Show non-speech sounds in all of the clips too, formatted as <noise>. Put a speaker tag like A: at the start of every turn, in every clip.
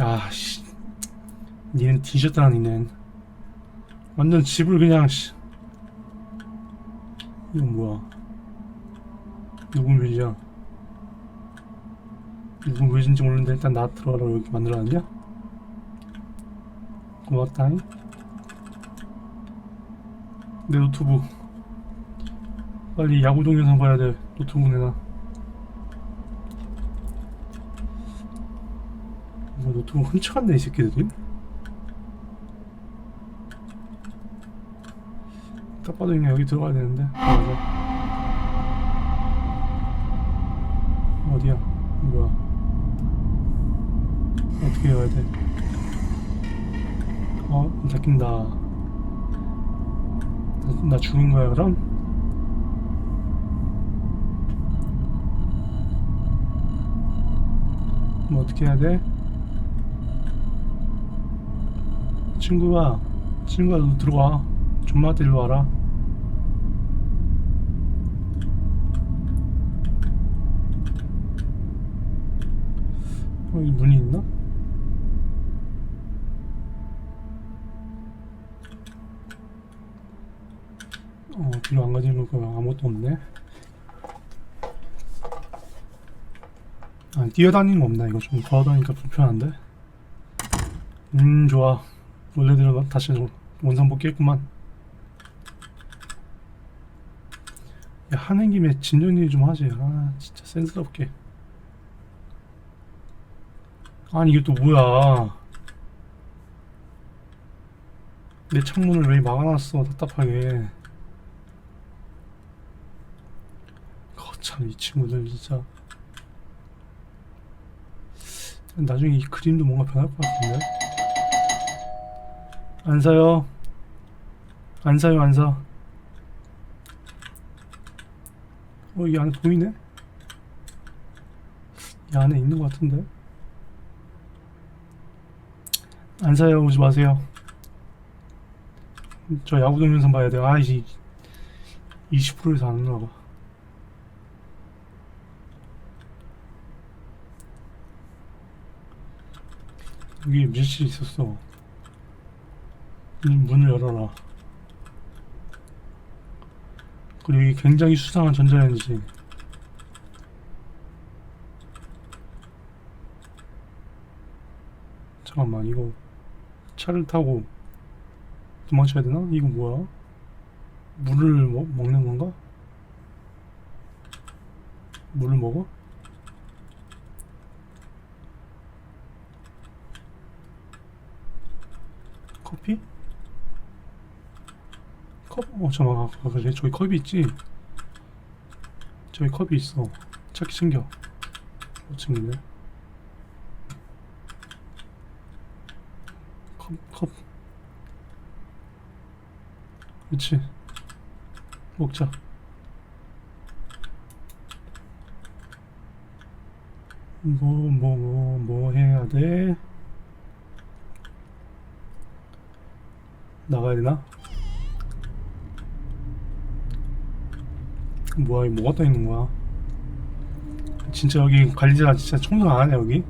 A: 야, 씨. 니는 뒤졌다, 니는. 완전 집을 그냥, 씨. 이건 뭐야? 누구 묘지야? 누구 묘지인지 모르는데 일단 나 들어가라 여기 만들어놨냐? 고맙다잉. 내 노트북. 빨리 야구 동 영상 봐야 돼. 노트북 내놔. 노트북 훔쳐갔네 이 새끼들이. 딱 봐도 그냥 여기 들어가야 되는데. 아, 맞아. 어디야? 뭐야? 어떻게 해야 돼? 어, 문 닫힌다. 나, 나 죽은 거야 그럼? 뭐 어떻게 해야 돼? 친구야, 친구야 너 들어와. 더 일로 와라. 어, 여기 문이 있나? 어, 뒤로 안 가지는 거 아무것도 없네. 아, 뛰어다니는 거 없나? 이거 좀 걸어다니니까 불편한데? 음, 좋아. 원래대로 다시 원상 복귀 했구만. 야, 하는 김에 진정일 좀 하지. 아, 진짜 센스럽게. 아니, 이게 또 뭐야. 내 창문을 왜 막아놨어, 답답하게. 거참, 이 친구들 진짜. 나중에 이 그림도 뭔가 변할 것 같은데? 안 사요. 안 사요, 안 사. 어, 이 안에 보이네? 이 안에 있는 것 같은데? 안 사요, 오지 마세요. 저 야구 동영상 봐야 돼요. 아, 이제 20%에서 안 나가. 여기 밀실 있었어. 문- 문을 열어라. 그리고 이게 굉장히 수상한 전자레인지. 잠깐만, 이거 차를 타고 도망쳐야 되나? 이거 뭐야? 물을 먹, 먹는 건가? 물을 먹어? 커피? 컵? 어 잠깐만. 아, 그래. 저기 컵이 있지? 저기 컵이 있어. 찾기 챙겨. 못 챙기네. 컵, 컵. 그치. 먹자. 뭐 뭐 뭐 뭐 해야 돼? 나가야 되나? 뭐야 이 뭐가 떠 있는 거야? 진짜 여기 관리자가 진짜 청소 안 하네 여기?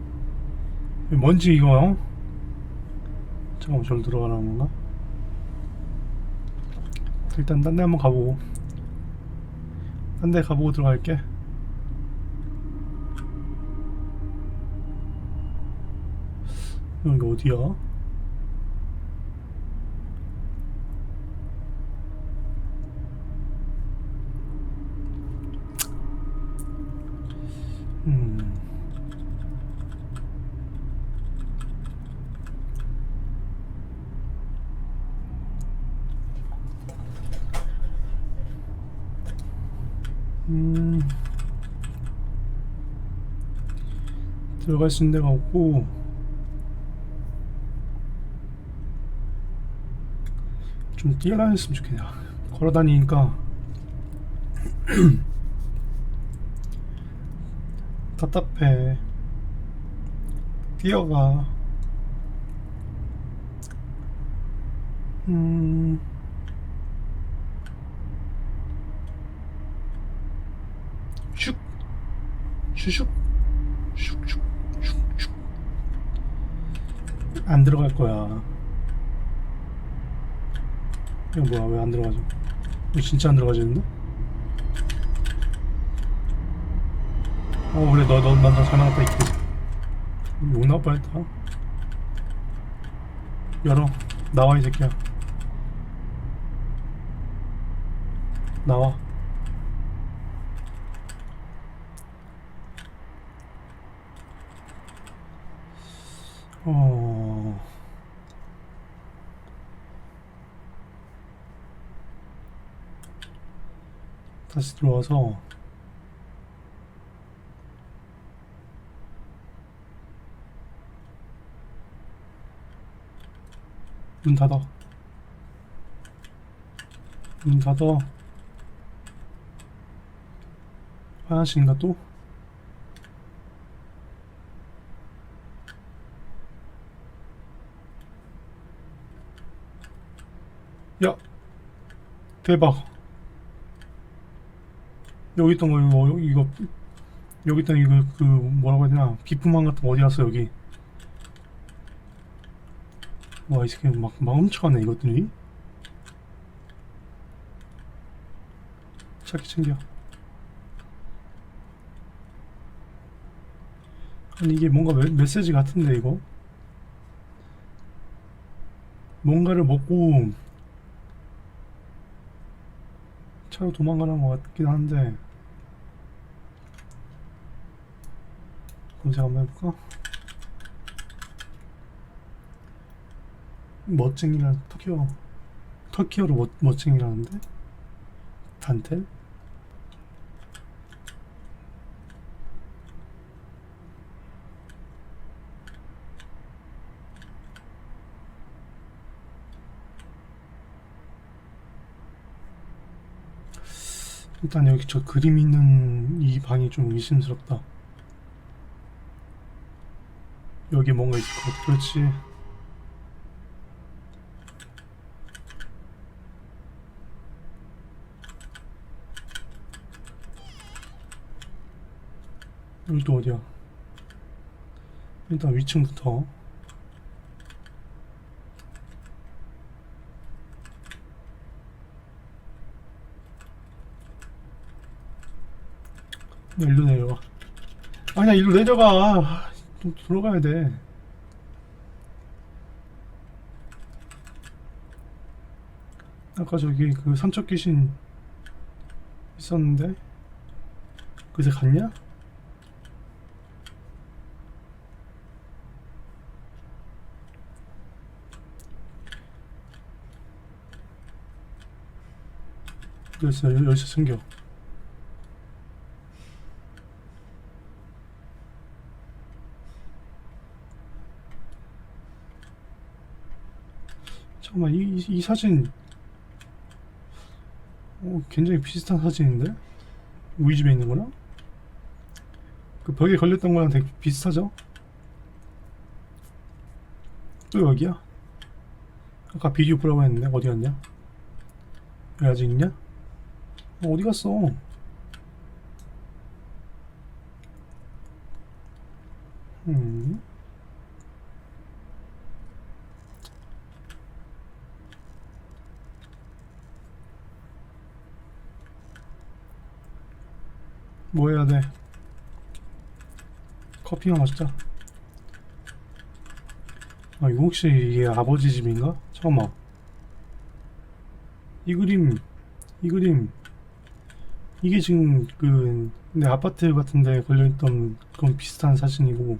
A: 먼지 이거 어? 잠깐만 저로 들어가라는 건가? 일단 딴 데 한번 가보고 딴 데 가보고 들어갈게 여기 어디야? 음. 음. 들어갈 수 있는 데가 없고 좀 뛰어다녔으면 좋겠네 걸어 다니니까 <clears throat> 답답해. 뛰어가. 음. 슉. 슉슉. 안 들어갈 거야. 이거 뭐야? 왜 안 들어가지? 이거 진짜 안 들어가지는데? 어 그래 너너 만나 잘 나갔다 있고 욕 나올 뻔했다. 열어 나와 이 새끼야. 나와. 어. 다시 들어와서 문 닫아. 문 닫아. 화장실인가 또? 야 대박 여기 있던 거 이거 이거 여기 있던 이거 그 뭐라고 해야 되나? 비품함 같은 거 어디 갔어 여기? 와 이 새끼 막, 막 훔쳐가네 이것들이. 자기 챙겨. 아니 이게 뭔가 메, 메시지 같은데 이거? 뭔가를 먹고 차로 도망가는 것 같긴 한데 검색 한번 해볼까? 멋쟁이라 터키어 터키어로 멋, 멋쟁이라는데? 단텔? 일단 여기 저 그림 있는 이 방이 좀 의심스럽다. 여기 뭔가 있을 것 같아. 그렇지. 여기 또 어디야? 일단 위층부터. 일로 내려가. 아니야, 일로 내려가. 아, 좀 들어가야 돼. 아까 저기 그 삼척 귀신 있었는데 그새 갔냐? 그래서 여- 여기서 숨겨. 잠깐만 이, 이, 이 사진 어, 굉장히 비슷한 사진인데 우리 집에 있는 거랑 그 벽에 걸렸던 거랑 되게 비슷하죠? 또 여기야? 아까 비디오 보라고 했는데 어디 갔냐? 왜 아직 있냐? 어, 어디 갔어? 음. 뭐 해야 돼? 커피나 마시자. 아, 이거 혹시 이게 아버지 집인가? 잠깐만. 이 그림, 이 그림. 이게 지금 그, 내 아파트 같은데 걸려있던 그런 비슷한 사진이고,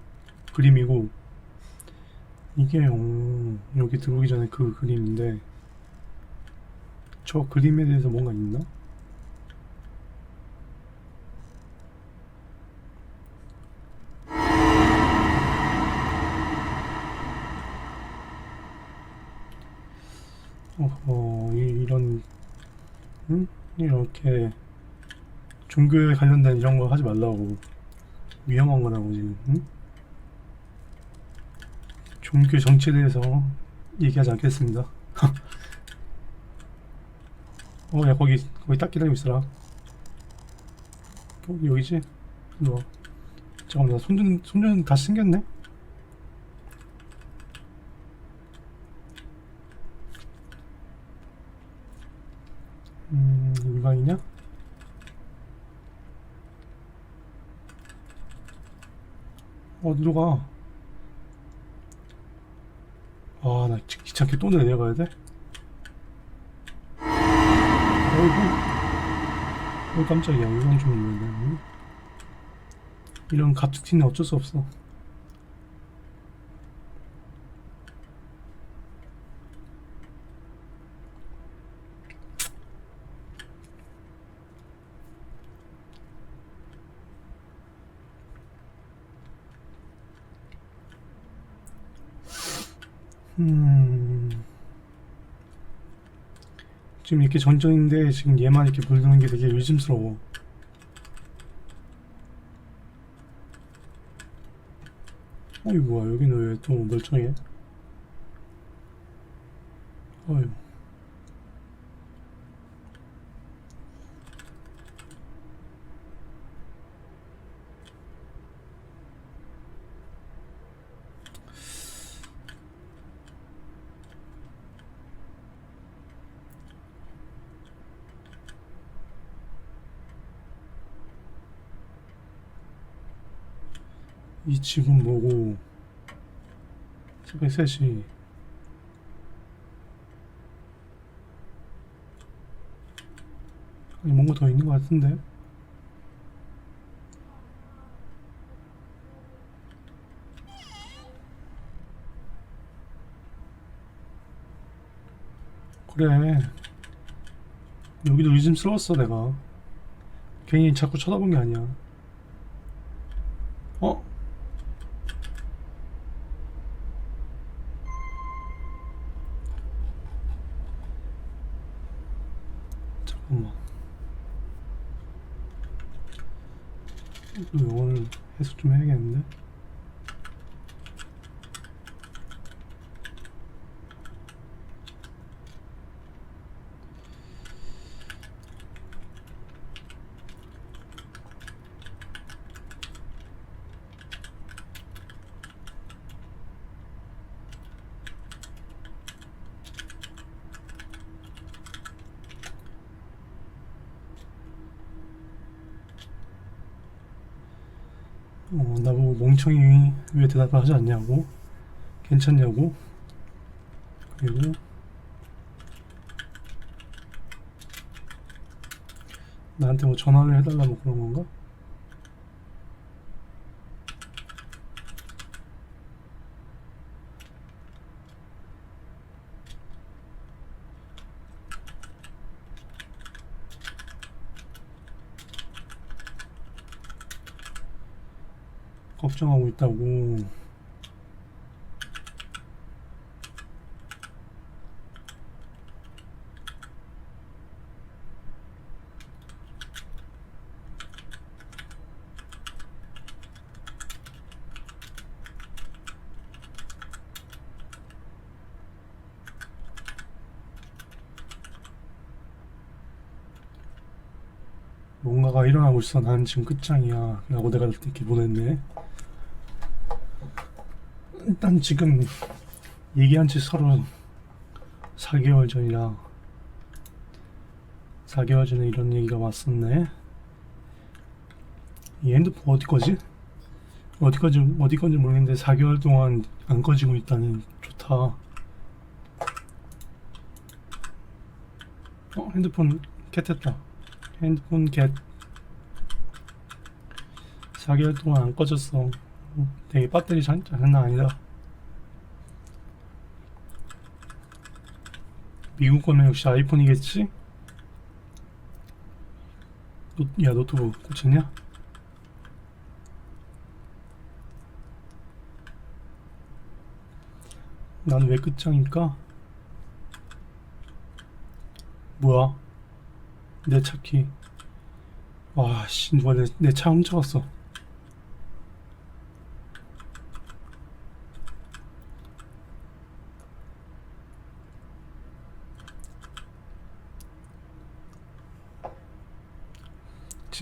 A: 그림이고, 이게, 어, 여기 들어오기 전에 그 그림인데, 저 그림에 대해서 뭔가 있나? 어, 이, 이런, 응? 이렇게 종교에 관련된 이런 거 하지 말라고. 위험한 거라고, 지금, 응? 종교 정치에 대해서 얘기하지 않겠습니다. <laughs> 어, 야, 거기, 거기 딱 기다리고 있어라. 여기, 여기지? 일로 와. 잠깐만, 나 손전, 손전 다 챙겼네? 이방이냐? 어디로 가? 아, 나 기- 귀찮게 또 내려가야 돼? 어이구. 어, 깜짝이야. 이건 좀 있는데. 이런 갑툭튀는 어쩔 수 없어. 음. 지금 이렇게 전전인데 지금 얘만 이렇게 불드는 게 되게 의심스러워. 어이 뭐야 여기는 왜 또 멀쩡해? 어휴. 이 집은 뭐고? 3시 아니 뭔가 더 있는 것 같은데? 그래. 여기도 의심스러웠어 내가. 괜히 자꾸 쳐다본 게 아니야 어? 잠깐만. 또 영어를 해석 좀 해야겠는데? 어, 나보고 멍청이 왜 대답을 하지 않냐고 괜찮냐고 그리고 나한테 뭐 전화를 해달라 뭐 그런 건가? 걱정하고 있다고. 뭔가가 일어나고 있어. 난 지금 끝장이야. 라고 내가 이렇게 보냈네 일단 지금 얘기한 지 서로 4개월 전이라 4개월 전에 이런 얘기가 왔었네. 이 핸드폰 어디 거지? 어디 건지? 어디 건지 모르겠는데 4개월 동안 안 꺼지고 있다니 좋다. 어 핸드폰 캣했다. 핸드폰 캣 4개월 동안 안 꺼졌어. 어, 되게 배터리 장, 장난 아니다 미국 거는 역시 아이폰이겠지? 노, 야 노트북 고쳤냐? 난 왜 끝장일까? 뭐야? 내 차키 와씨 누가 내내차 훔쳐갔어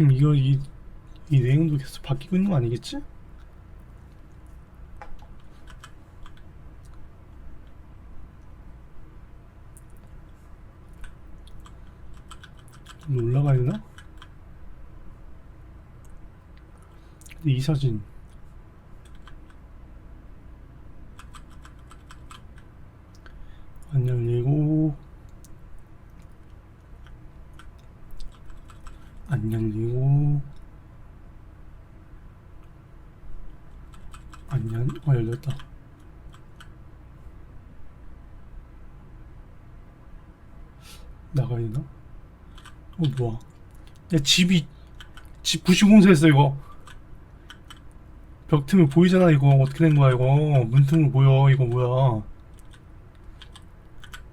A: 지금 이거 이, 이 내용도 계속 바뀌고 있는 거 아니겠지? 올라가야 되나? 근데 이 사진 안 열리고 안 열리고 안 열.. 어 열렸다 나가야 되나? 어 뭐야. 야 집이 집 부시공사했어 이거. 벽 틈에 보이잖아 이거. 어떻게 된 거야 이거. 문틈으로 보여 이거 뭐야.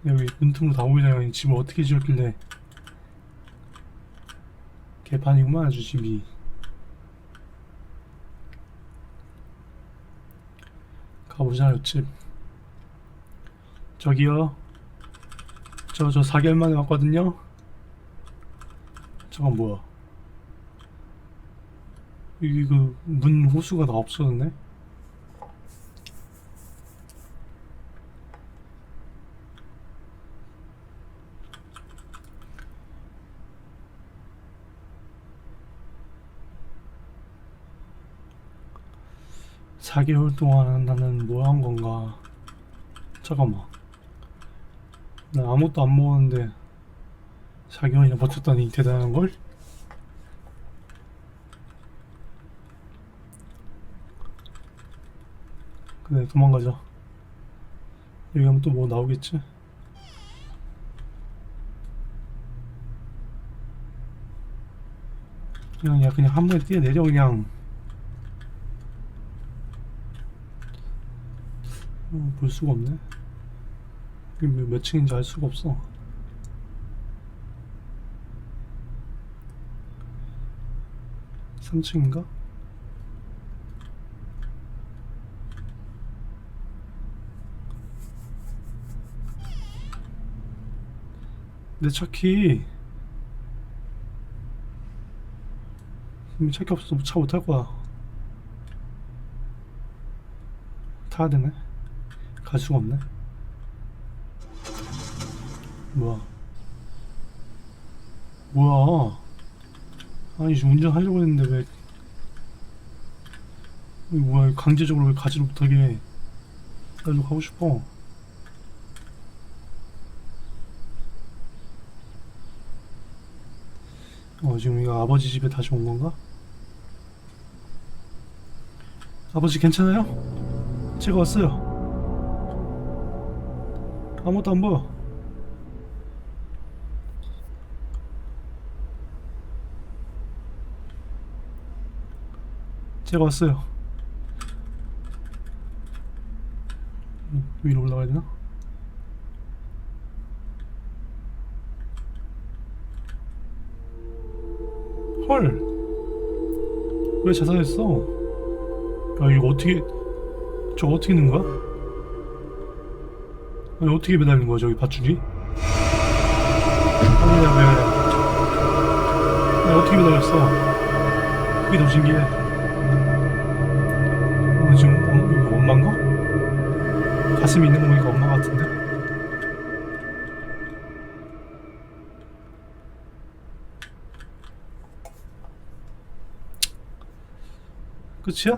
A: 여기 문틈으로 다 보이잖아 이 집을 어떻게 지었길래. 개판이구만 아주 집이. 가보자 옆집. 저기요. 저저 4개월 만에 왔거든요 저건 뭐야? 여기 그문 호수가 다 없어졌네? 사개월 동안 나는 뭐 한 건가? 잠깐만. 나 아무것도 안 먹었는데 4개월이나 버텼다니 대단한 걸? 그래 도망가자 여기 하면 또 뭐 나오겠지? 그냥 야 그냥 한 번에 뛰어내려 그냥 어, 볼 수가 없네 몇 층인지 알 수가 없어 삼층인가? 내 차키 차키 없어서 차못탈 거야. 타야 되네. 갈 수가 없네. 뭐야? 뭐야 아니 지금 운전하려고 했는데 왜 뭐야 강제적으로 왜 가지를 못하게 해 나도 가고 싶어 어 지금 이거 아버지 집에 다시 온 건가? 아버지 괜찮아요? 제가 왔어요 아무것도 안 보여 제가 왔어요 음, 위로 올라가야 되나? 헐! 왜 자살했어? 야 이거 어떻게 저거 어떻게 넣는 거야? 아니 어떻게 매달린 거야 저기 밧줄이? 아니 야 왜? 아니 어떻게 매달렸어? 그게 더 신기해 엄마인가? 가슴이 있는 거 보니까 엄마 같은데? 끝이야?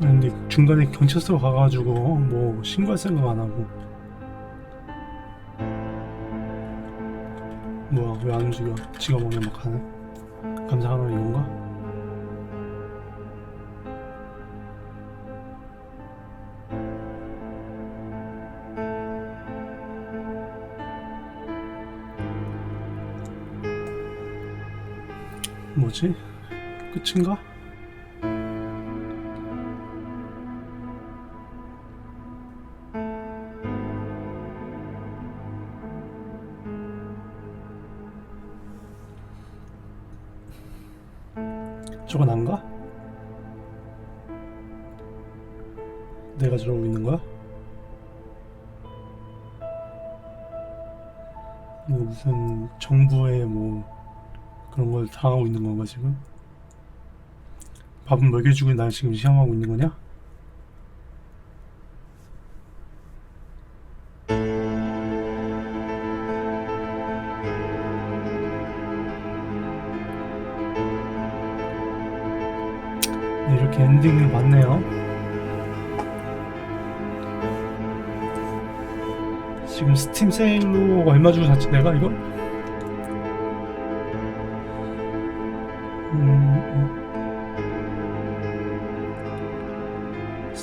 A: 근데 중간에 경찰서 가가지고 뭐 신고할 생각 안 하고 뭐야 왜 안 움직여 지가 먹냐 막 하네 감사하는 이건가? 뭐지? 끝인가? 뭘 당하고 있는 건가 지금? 밥은 먹여주고 날 지금 시험하고 있는 거냐? 이렇게 엔딩을 봤네요. 지금 스팀 세일로 얼마 주고 샀지 내가 이거?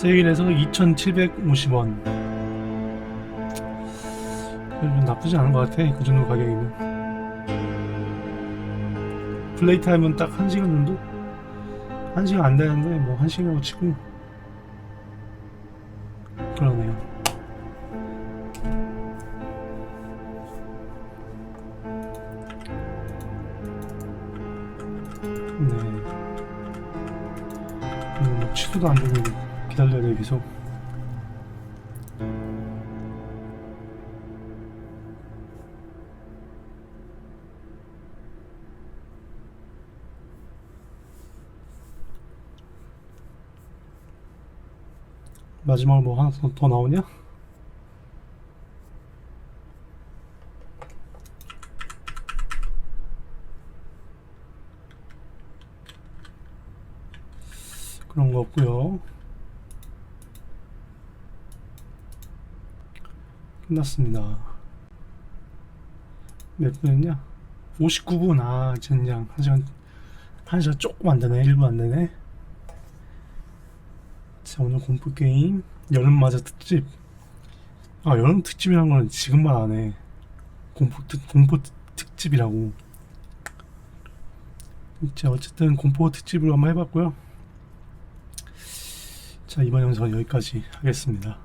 A: 세일해서 2,750원. 나쁘지 않은 것 같아. 그 정도 가격이면. 플레이 타임은 딱 1시간 정도? 1시간 안 되는데 뭐 1시간이라고 치고 그러네요. 계속. 마지막으로 뭐 하나 더, 더 나오냐? 그런 거 없고요. 끝났습니다. 몇 분이냐? 59분. 아, 젠장. 한 시간, 한 시간 조금 안 되네. 1분 안 되네. 자, 오늘 공포 게임 여름맞아 특집. 아, 여름 특집이란 건 지금 말안 해. 공포 특 공포 특- 특집이라고. 자, 어쨌든 공포 특집으로 한번 해봤고요. 자, 이번 영상은 여기까지 하겠습니다.